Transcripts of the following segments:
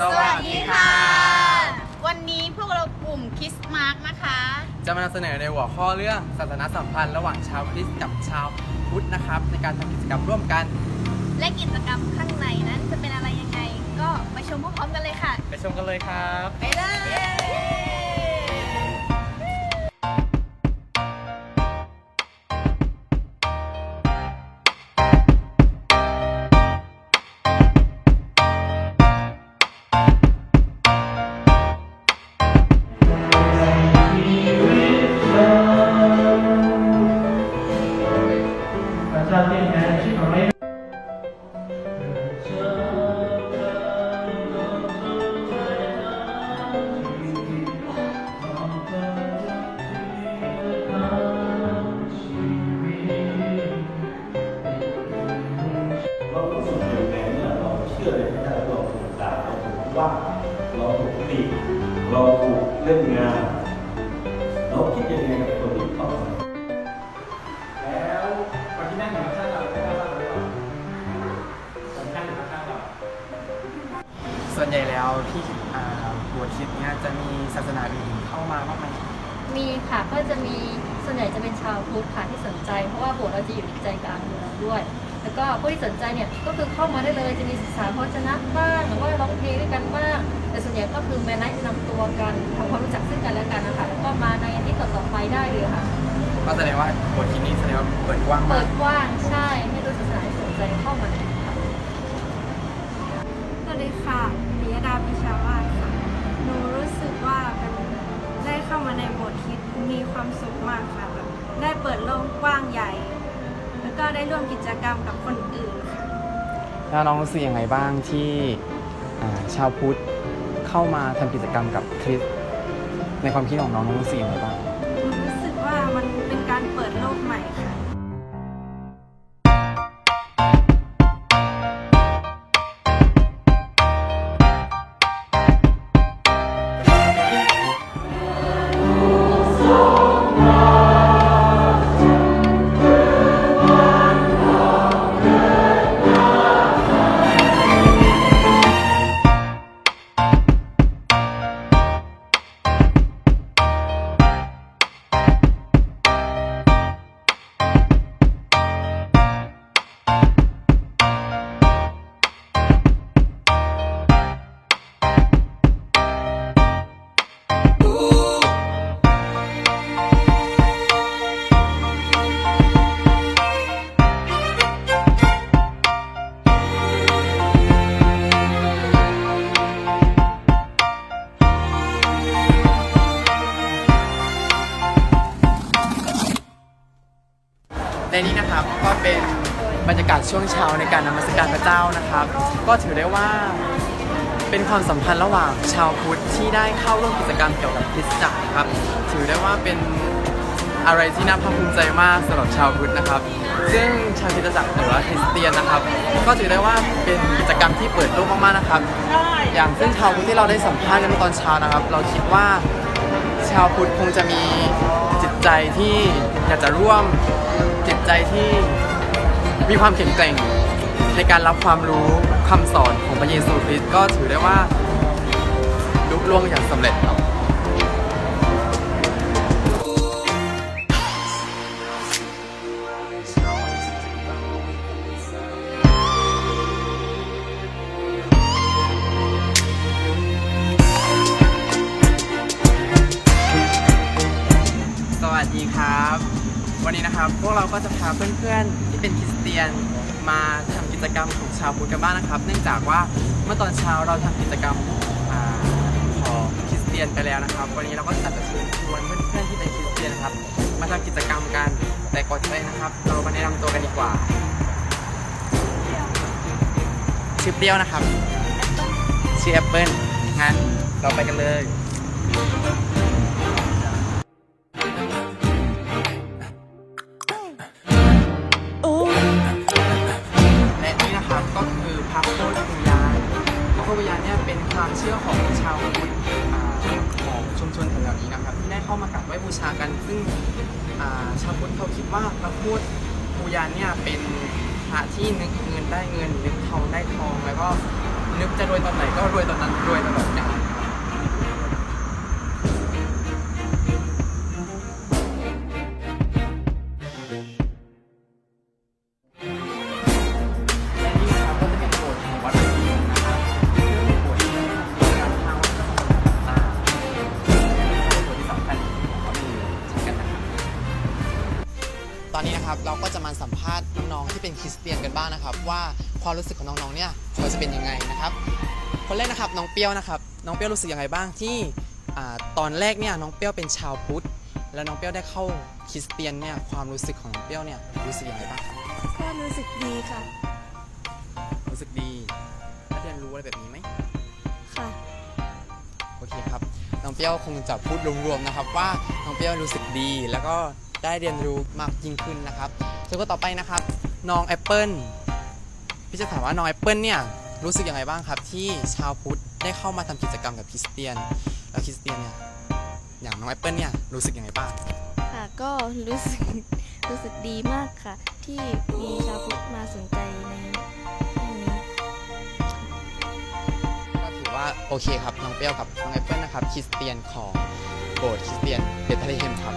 สวัสดีค่ะ วันนี้พวกเรากลุ่มคิสมาร์กนะคะ จะมานำเสนอในหัวข้อเรื่องศาสนาสัมพันธ์ระหว่างชาวคริสต์กับชาวพุทธนะครับ ในการทำกิจกรรมร่วมกัน และกิจกรรมข้างในนั้นจะเป็นอะไรยังไง ก็ไปชมพร้อมๆกันเลยค่ะ ไปชมกันเลยครับ ไปเลย พระเจ้าเราถูกด่าเราถูกว่าเราถูกติเราถูกเล่นงานเราคิดยังไงกับคน ส่วนใหญ่แล้วที่อ่าบวชคริดเนี่ยจะมีศาสนาอื่นเข้ามาบ้างไหมมีค่ะก็จะมีส่วนใหญ่จะเป็นชาวพุทธค่ะที่สนใจ เพราะว่าโบสถ์เราจะอยู่ในใจกลางเมืองด้วย แล้วก็ผู้ที่สนใจเนี่ยก็คือเข้ามาได้เลยจะมีศึกษาพจนะบ้างหรือว่าร้องเพลงด้วยกันบ้างแต่ส่วนใหญ่ก็คือแม่นัดนำตัวกันทำความรู้จักซึ่งกันและกันนะคะแล้วก็มาในทิตย์ต่อๆไปได้เลยค่ะ ก็แสดงว่าบวชคริดนี้แสดงว่าเปิดกว้างเปิก ดกว้างใช่ให้รู้ศาสนาที่สนใจเข้ามาเลยค่ะ ส วัสดีค่ะปิยดาพิชาวาค่ะ หนูรู้สึกว่าเป็นได้เข้ามาในโบสถ์คริดมีความสุขมากค่ะแบบได้เปิดโลกกว้างใหญ่ แล้วก็ได้ร่วมกิจกรรมกับคนอื่นค่ะ แล้วน้องรู้สึกยังไงบ้างที่อ่าชาวพุทธเข้ามาทำกิจกรรมกับคริสต์ในความคิดของน้องน้องรู้สึกยังไงบ้าง ช่วงเช้าในการนมัสการพระเจ้านะครับ ก็ถือได้ว่าเป็นความสัมพันธ์ระหว่างชาวพุทธที่ได้เข้าร่วมกิจกรรมเกี่ยวกับคริสตจักรครับ ถือได้ว่าเป็นอะไรที่น่าภาคภูมิใจมากสำหรับชาวพุทธนะครับ ซึ่งชาวคริสตจักรหรือว่าคริสเตียนนะครับ ก็ถือได้ว่าเป็นกิจกรรมที่เปิดโลกมากๆนะครับ อย่างซึ่งชาวพุทธที่เราได้สัมภาษณ์กันตอนเช้านะครับ เราคิดว่าชาวพุทธคงจะมีจิตใจที่อยากจะร่วมจิตใจที่ มีความแข็งแกร่งในการรับความรู้คำสอนของพระเยซูคริสต์ก็ถือได้ว่าลุล่วงอย่างสำเร็จครับ วันนี้นะครับ พวกเราก็จะพาเพื่อนๆที่เป็นคริสเตียนมาทำกิจกรรมของชาวพุทธกันบ้างนะครับ เนื่องจากว่าเมื่อตอนเช้าเราทำกิจกรรมอของคริสเตียนไปแล้วนะครับ วันนี้เราก็จะเชิญชวนเพื่อนๆที่เป็นคริสเตียนนะครับ มาทำกิจกรรมกันแต่ก่อนจะไปนะครับ เรามาแนะนำตัวกันดีกว่าชื่อเปรี้ยวนะครับชื่อแอปเปิ้ลงั้นเราไปกันเลย ความเชื่อของชาวพุทธของชุมชนแถวๆนี้นะครับที่ได้เข้ามากราบไหว้บูชากัน ซึ่งาชาวพุทธเขาคิดว่าพระโคตรวิญญานเนี่ยเป็นพระที่นึกเงินได้เงินนึกทองได้ทอง แล้วก็นึกจะรวยตอนไหนก็รวยตอนนั้นรวยตลอดกาล นนี้นะครับเราก็จะมาสัมภาษณ์น้องๆที่เป็นคริสเตียนกันบ้างนะครับ ว่าความรู้สึกของน้องๆเนี่ยเขาจะเป็นยังไงนะครับ คนแรกนะครับน้องเปรี้ยวนะครับ น้องเปรี้ยวรู้สึกยังไงบ้างที่อ่าตอนแรกเนี่ยน้องเปรี้ยวเป็นชาวพุทธแล้วน้องเปรี้ยวได้เข้าคริสเตียนเนี่ยความรู้สึกของน้องเปรี้ยวเนี่ยรู้สึกยังไงบ้างครับก็รู้สึกดีค่ะ รู้สึกดีได้เรียนรู้อะไรแบบนี้ไหมค่ะโอเคครับน้องเปรี้ยวคงจะพูดรวมๆนะครับว่าน้องเปรี้ยวรู้สึกดีแล้วก็ ได้เรียนรู้มากยิ่งขึ้นนะครับส่วนคนต่อไปนะครับน้องแอปเปิลพี่จะถามว่าน้องแอปเปิลเนี่ยรู้สึกยังไงบ้างครับ ที่ชาวพุทธได้เข้ามาทำกิจกรรมกับคริสเตียน แล้วคริสเตียนเนี่ยอย่างน้องแอปเปิลเนี่ยรู้สึกยังไงบ้างค่ะก็รู้สึกรู้สึกดีมากค่ะ ที่มีชาวพุทธมาสนใจในเรื่องนี้ก็ถือว่าโอเคครับน้องเปรี้ยวกับน้องแอปเปิลนะครับคริสเตียนของโบสถ์คริสเตียนเบธเลเฮมครับ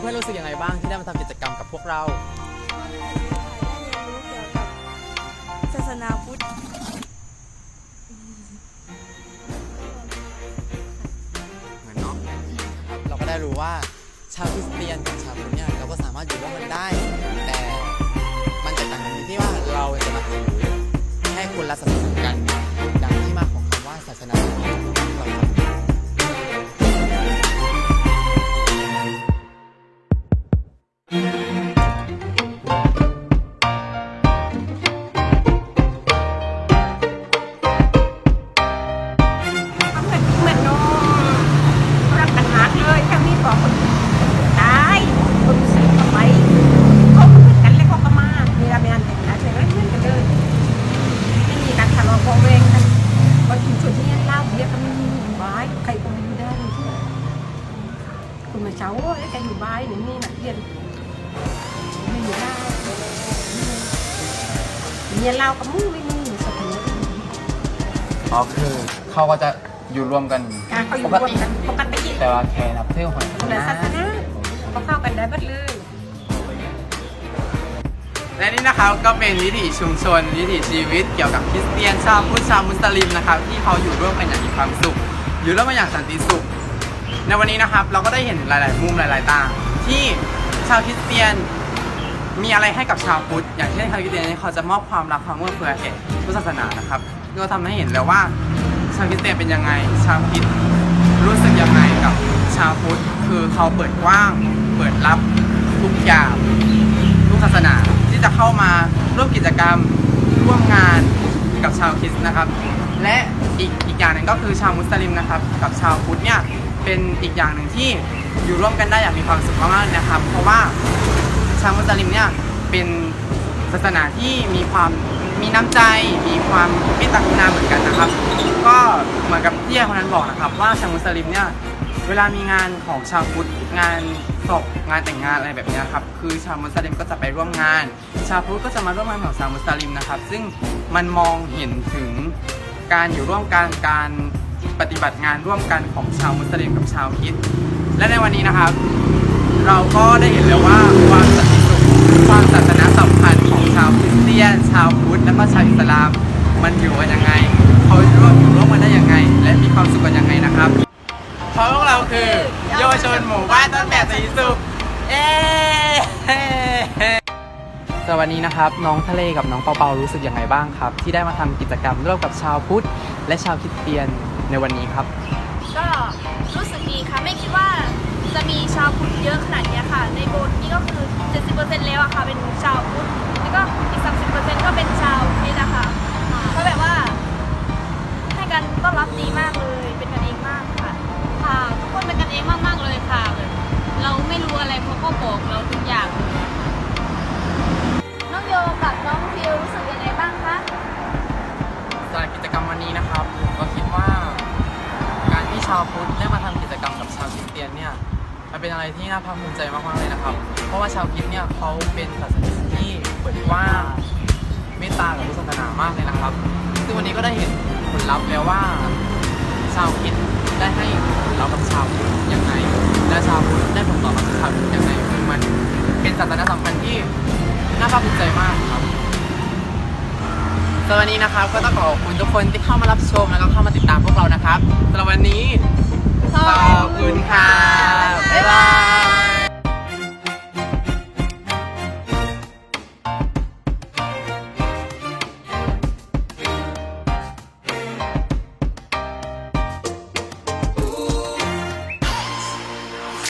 เพื่อนๆรู้สึกยังไงบ้างที่ได้มาทำกิจกรรมกับพวกเราได้เรียนรู้เกี่ยวกับศาสนาพุทธ เหมือนเนาะเราก็ได้รู้ว่าชาวคริสเตียนกับชาวพุทธเนี่ยเราก็สามารถอยู่ร่วมกันได้ แต่มันจะต่างกันที่ว่าเราจะมาถือแค่คนละศาสนากัน ดังที่มาของคำว่าศาสนาเรา เช้าแล้วแกอยู่บ้านหรือนี่น่ะเรียนไม่อยู่ได้เมียเหล้าก็มุ่งไม่มีสักคนอ๋อคือเขาก็จะอยู่ร่วมกันการเขาอยู่ปรกวมติกันปกติแต่ว่าแค่นับถือของคนละศาสนาเขาเข้ากันได้หมดเลยและนี่นะครับก็เป็นวิถีชุมชนวิถีชีวิตเกี่ยวกับคริสเตียนชาวพุทธชาวมุสลิมนะครับที่เขาอยู่ร่วมกันอย่างมีความสุข อยู่ร่วมกันอย่างสันติสุข ในวันนี้นะครับเราก็ได้เห็นหลาย ๆ มุมหลาย ๆ ต่าง ที่ชาวคริสเตียนมีอะไรให้กับชาวพุทธอย่างเช่นชาวคริสเตียนเนี่ยเขาจะมอบความรักความเอื้อเฟื้อแก่ทุกศาสนานะครับก็ทำให้เห็นแล้วว่าชาวคริสเตียนเป็นยังไง ชาวคริสรู้สึกยังไงกับชาวพุทธคือเขาเปิดกว้าง เปิดรับทุกอย่างทุกศาสนาที่จะเข้ามาร่วมกิจกรรมร่วมงานกับชาวคริสต์นะครับ และอีกอีกอย่างหนึ่งก็คือชาวมุสลิมนะครับ กับชาวพุทธเนี่ย เป็นอีกอย่างหนึ่งที่อยู่ร่วมกันได้อย่างมีความสุขมากๆนะครับ เพราะว่าชาวมุสลิมเนี่ยเป็นศาสนาที่มีความมีน้ำใจ มีความเมตตากรุณาเหมือนกันนะครับ ก็เหมือนกับที่คนนั้นบอกนะครับ ว่าชาวมุสลิมเนี่ยเวลามีงานของชาวพุทธงานศพงานแต่งงานอะไรแบบนี้ครับคือชาวมุสลิมก็จะไปร่วมงาน ชาวพุทธก็จะมาร่วมงานของชาวมุสลิมนะครับ ซึ่งมันมองเห็นถึงการอยู่ร่วมกันการ ปฏิบัติงานร่วมกันของชาวมุสลิมกับชาวคริสต์และในวันนี้นะครับ เราก็ได้เห็นแล้วว่าความสันติสุขความศาสนาสัมพันธ์ของชาวคริสเตียน ชาวพุทธและก็ชาวอิสลาม มันอยู่กันยังไงเขาร่วมอยู่ร่วมกันได้ยังไง และมีความสุขกันยังไงนะครับเพราะพวกเราคือเยาวชนหมู่บ้านต้นแบบสีสุขเอ๊สวัสดีนะครับน้องทะเลกับน้องเปาเปารู้สึกยังไงบ้างครับ ที่ได้มาทำกิจกรรมร่วมกับชาวพุทธและชาวคริสเตียน ในวันนี้ครับ ก็รู้สึกดีค่ะ ไม่คิดว่าจะมีชาวพุทธเยอะขนาดเนี้ยค่ะ ในโบสถ์นี่ก็คือ 70%แล้วอะค่ะ เป็นชาวพุทธแล้วก็อีก 30%ก็เป็นชาวคริสต์อะค่ะเพราะแบบว่า ให้การต้อนรับดีมากเลย เป็นกันเองมากค่ะ ค่ะ ทุกคนเป็นกันเองมากๆเลยค่ะ เป็นอะไรที่น่าภาคภูมิใจมากๆเลยนะครับ เพราะว่าชาวคริสต์เนี่ยเขาเป็นศาสนาที่เปิดกว้างเมตตากับทุกศาสนามากเลยนะครับ ซึ่งวันนี้ก็ได้เห็นผลลัพธ์แล้วว่า ชาวคิดได้ให้ผลลัพธ์กับชาวพุทธยังไง และชาวพุทธได้ผลตอบรับชาวคริดยังไงคือมันเป็นศาสนาสำคัญที่น่าภาคภูมิใจมากครับสำหรับวันนี้นะครับก็ต้องขอขอบคุณทุกคนที่เข้ามารับชมแล้วก็เข้ามาติด